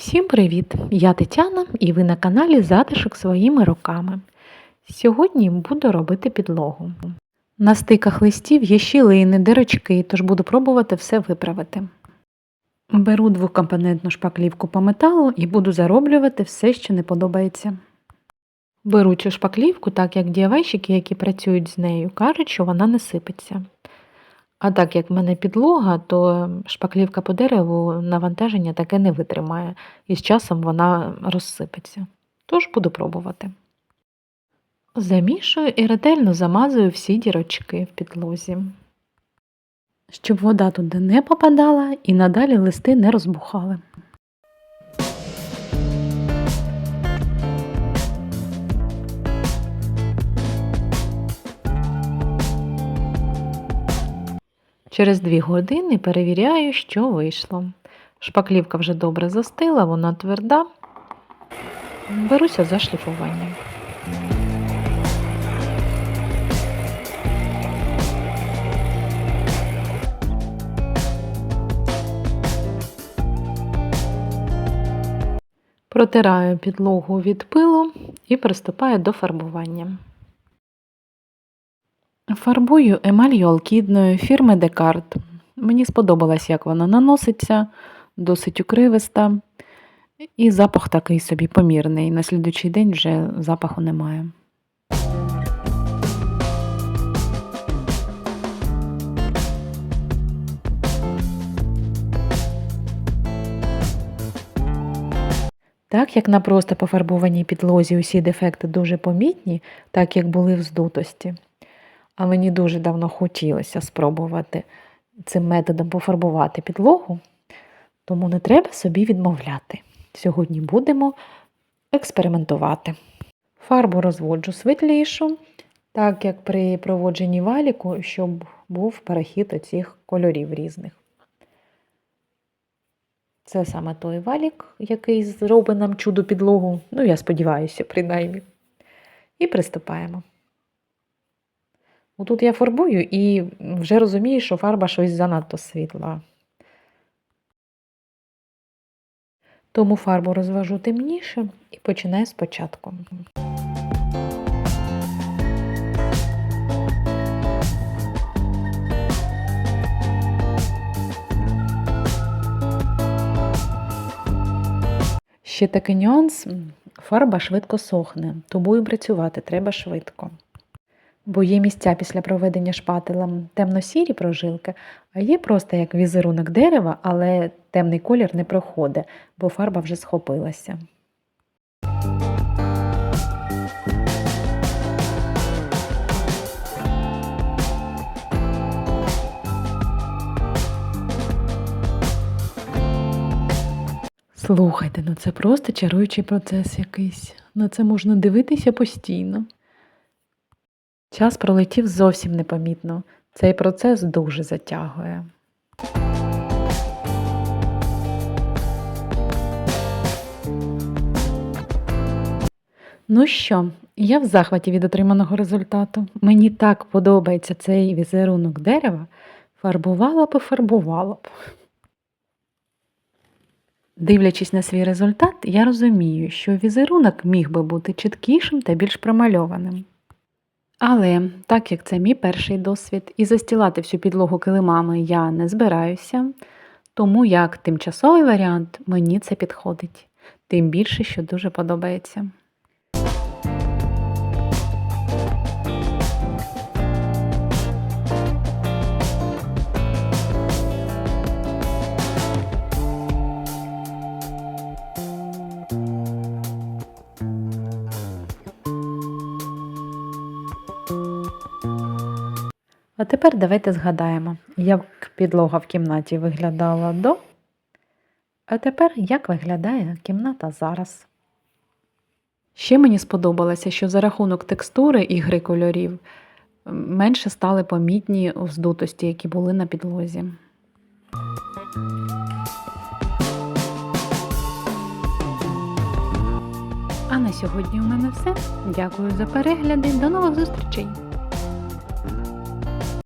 Всім привіт! Я Тетяна і ви на каналі Затишок своїми руками. Сьогодні буду робити підлогу. На стиках листів є щілини, дирочки, тож буду пробувати все виправити. Беру двокомпонентну шпаклівку по металу і буду зароблювати все, що не подобається. Беру цю шпаклівку, так як діявайщики, які працюють з нею, кажуть, що вона не сипеться. А так як в мене підлога, то шпаклівка по дереву навантаження таке не витримає, і з часом вона розсипеться. Тож буду пробувати. Замішую і ретельно замазую всі дірочки в підлозі, щоб вода туди не попадала і надалі листи не розбухали. Через дві години перевіряю, що вийшло. Шпаклівка вже добре застила, вона тверда. Беруся за шліфування. Протираю підлогу від пилу і приступаю до фарбування. Фарбую емалью алкідною фірми Декарт. Мені сподобалось, як вона наноситься, досить укривиста. І запах такий собі помірний. На слідучий день вже запаху немає. Так як на просто пофарбованій підлозі усі дефекти дуже помітні, так як були в здутості. А мені дуже давно хотілося спробувати цим методом пофарбувати підлогу, тому не треба собі відмовляти. Сьогодні будемо експериментувати. Фарбу розводжу світлішу, так як при проводженні валіку, щоб був перехід оцих кольорів різних. Це саме той валік, який зробить нам чудо підлогу. Ну, я сподіваюся, принаймні. І приступаємо. Тут я фарбую і вже розумію, що фарба щось занадто світла. Тому фарбу розвожу темніше і починаю спочатку. Ще такий нюанс, фарба швидко сохне, тому і працювати треба швидко. Бо є місця після проведення шпателем темно-сірі прожилки, а є просто як візерунок дерева, але темний колір не проходить, бо фарба вже схопилася. Слухайте, ну це просто чаруючий процес якийсь. На це можна дивитися постійно. Час пролетів зовсім непомітно. Цей процес дуже затягує. Ну що, я в захваті від отриманого результату. Мені так подобається цей візерунок дерева. Фарбувала б, фарбувала б. Дивлячись на свій результат, я розумію, що візерунок міг би бути чіткішим та більш промальованим. Але так як це мій перший досвід, і застілати всю підлогу килимами я не збираюся, тому як тимчасовий варіант мені це підходить, тим більше, що дуже подобається. А тепер давайте згадаємо, як підлога в кімнаті виглядала до, а тепер як виглядає кімната зараз. Ще мені сподобалося, що за рахунок текстури і гри кольорів менше стали помітні вздутості, які були на підлозі. А на сьогодні у мене все. Дякую за перегляди. До нових зустрічей!